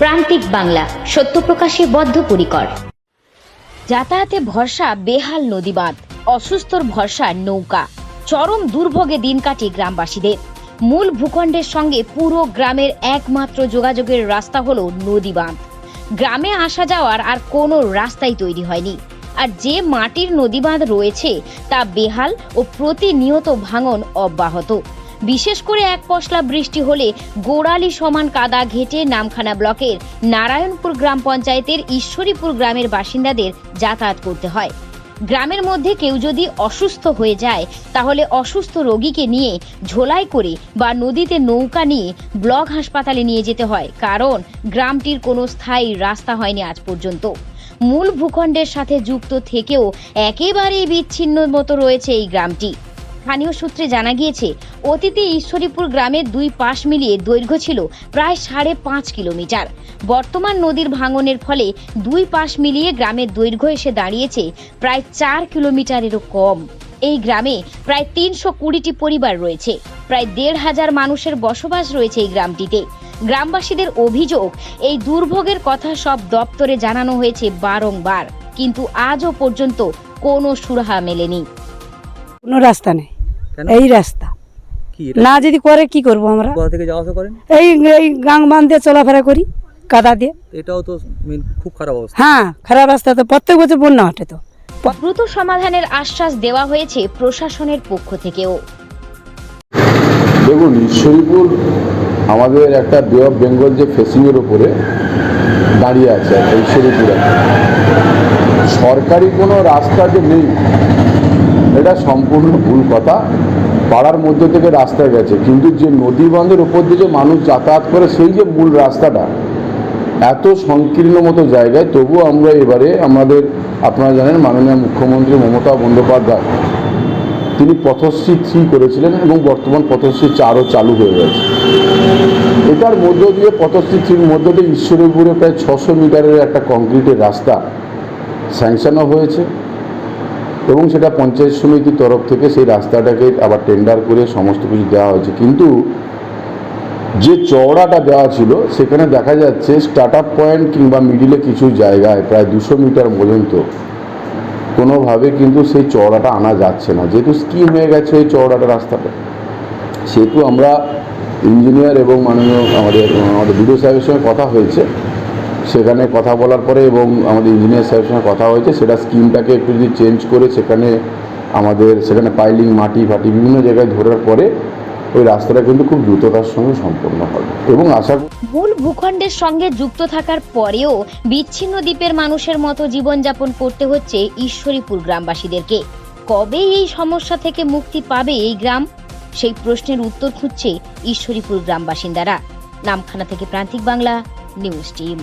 প্রান্তিক বাংলা, সত্য প্রকাশে বদ্ধপরিকর। যাতায়াতে ভরসা, বেহাল নদী বাঁধ অসুস্থর ভরসা, নৌকা। চরম দুর্ভোগে দিন কাটে গ্রামবাসীদের। মূল ভূখণ্ডের সঙ্গে পুরো গ্রামের একমাত্র যোগাযোগের রাস্তা হলো নদী বাঁধ গ্রামে আসা যাওয়ার আর কোনো রাস্তাই তৈরি হয়নি। আর যে মাটির নদী বাঁধ রয়েছে, তা বেহাল ও প্রতিনিয়ত ভাঙন অব্যাহত। বিশেষ করে এক পশলা বৃষ্টি হলে গোড়ালি সমান কাদা ঘেটে নামখানা ব্লকের নারায়ণপুর গ্রাম পঞ্চায়েতের ঈশ্বরীপুর গ্রামের বাসিন্দাদের যাতায়াত করতে হয়। গ্রামের মধ্যে কেউ যদি অসুস্থ হয়ে যায়, তাহলে অসুস্থ রোগীকে নিয়ে ঝোলাই করে বা নদীতে নৌকা নিয়ে ব্লক হাসপাতালে নিয়ে যেতে হয়, কারণ গ্রামটির কোনো স্থায়ী রাস্তা হয়নি আজ পর্যন্ত। মূল ভূখণ্ডের সাথে যুক্ত থেকেও একেবারেই বিচ্ছিন্ন মতো রয়েছে এই গ্রামটি। স্থানীয় সূত্রে জানা গিয়েছে, অতীতে ঈশ্বরীপুর গ্রামের দুই পাশ মিলিয়ে দৈর্ঘ্য ছিল প্রায় সাড়ে পাঁচ কিলোমিটার। বর্তমান নদীর ভাঙনের ফলে দুই পাশ মিলিয়ে গ্রামের দৈর্ঘ্য এসে দাঁড়িয়েছে প্রায় চার কিলোমিটারেরও কম। এই গ্রামে প্রায় তিনশো কুড়িটি পরিবার রয়েছে, প্রায় দেড় হাজার মানুষের বসবাস রয়েছে এই গ্রামটিতে। গ্রামবাসীদের অভিযোগ, এই দুর্ভোগের কথা সব দপ্তরে জানানো হয়েছে বারংবার, কিন্তু আজও পর্যন্ত কোনো সুরাহা মেলেনি। কোনো রাস্তা নেই। এই রাস্তা। না যদি করে কি করব আমরা? কোথা থেকে যাওয়া আসা করেন? এই এই গাং বাঁধ দিয়ে চলাফেরা করি কাদা দিয়ে। এটাও তো খুব খারাপ অবস্থা। হ্যাঁ খারাপ রাস্তা তো প্রত্যেক বছর বন্যা ওঠে তো। দ্রুত সমাধানের আশ্বাস দেওয়া হয়েছে প্রশাসনের পক্ষ থেকেও। দেখুন ঈশ্বরীপুর আমাদের একটা বে অফ বেঙ্গল যে ফেসিংয়ের উপরে দাঁড়িয়ে আছে একটা ঈশ্বরীপুরে সরকারি কোনো রাস্তা যে নেই। এটা সম্পূর্ণ ভুল কথা। পাড়ার মধ্যে থেকে রাস্তা গেছে, কিন্তু যে নদী বাঁধের উপর দিয়ে যে মানুষ যাতায়াত করে, সেই যে মূল রাস্তাটা, এত সংকীর্ণ মতো জায়গায়, তবুও আমরা এবারে আমাদের, আপনারা জানেন, মাননীয় মুখ্যমন্ত্রী মমতা বন্দ্যোপাধ্যায়, তিনি পথশ্রী থ্রি করেছিলেন এবং বর্তমান পথশ্রী চারও চালু হয়ে গেছে। এটার মধ্য দিয়ে পথশ্রী থ্রির মধ্য দিয়ে ঈশ্বরীপুরে প্রায় ছশো মিটারের একটা কংক্রিটের রাস্তা স্যাংশনও হয়েছে। এবং সেটা পঞ্চায়েত সমিতির তরফ থেকে সেই রাস্তাটাকে আবার টেন্ডার করে সমস্ত কিছু দেওয়া হয়েছে। কিন্তু যে চওড়াটা দেওয়া ছিল, সেখানে দেখা যাচ্ছে স্টার্ট আপ পয়েন্ট কিংবা মিডিলে কিছু জায়গায় প্রায় দুশো মিটার পর্যন্ত কোনোভাবে কিন্তু সেই চওড়াটা আনা যাচ্ছে না। যেহেতু স্কিম হয়ে গেছে ওই চওড়াটা রাস্তাটা। সেহেতু আমরা ইঞ্জিনিয়ার এবং মাননীয় আমাদের আমাদের বিডিও সাহেবের সঙ্গে কথা হয়েছে। সেখানে কথা বলার পরে এবং আমাদের ইঞ্জিনিয়ার সাহেবের সঙ্গে কথা হয়েছে, সেটা স্কিমটাকে একটু যদি চেঞ্জ করে সেখানে আমাদের, সেখানে পাইলিং মাটি ফাটি বিভিন্ন জায়গায় ধরার পরে ওই রাস্তাটা কিন্তু খুব দ্রুততার সঙ্গে সম্পন্ন হবে এবং আশা মূল ভূখণ্ডের সঙ্গে যুক্ত থাকার পরেও বিচ্ছিন্ন দ্বীপের মানুষের মতো জীবনযাপন করতে হচ্ছে ঈশ্বরীপুর গ্রামবাসীদেরকে। কবে এই সমস্যা থেকে মুক্তি পাবে এই গ্রাম? সেই প্রশ্নের উত্তর খুঁজছে ঈশ্বরীপুর গ্রাম বাসিন্দারা নামখানা থেকে প্রান্তিক বাংলা, নিউজ টিম।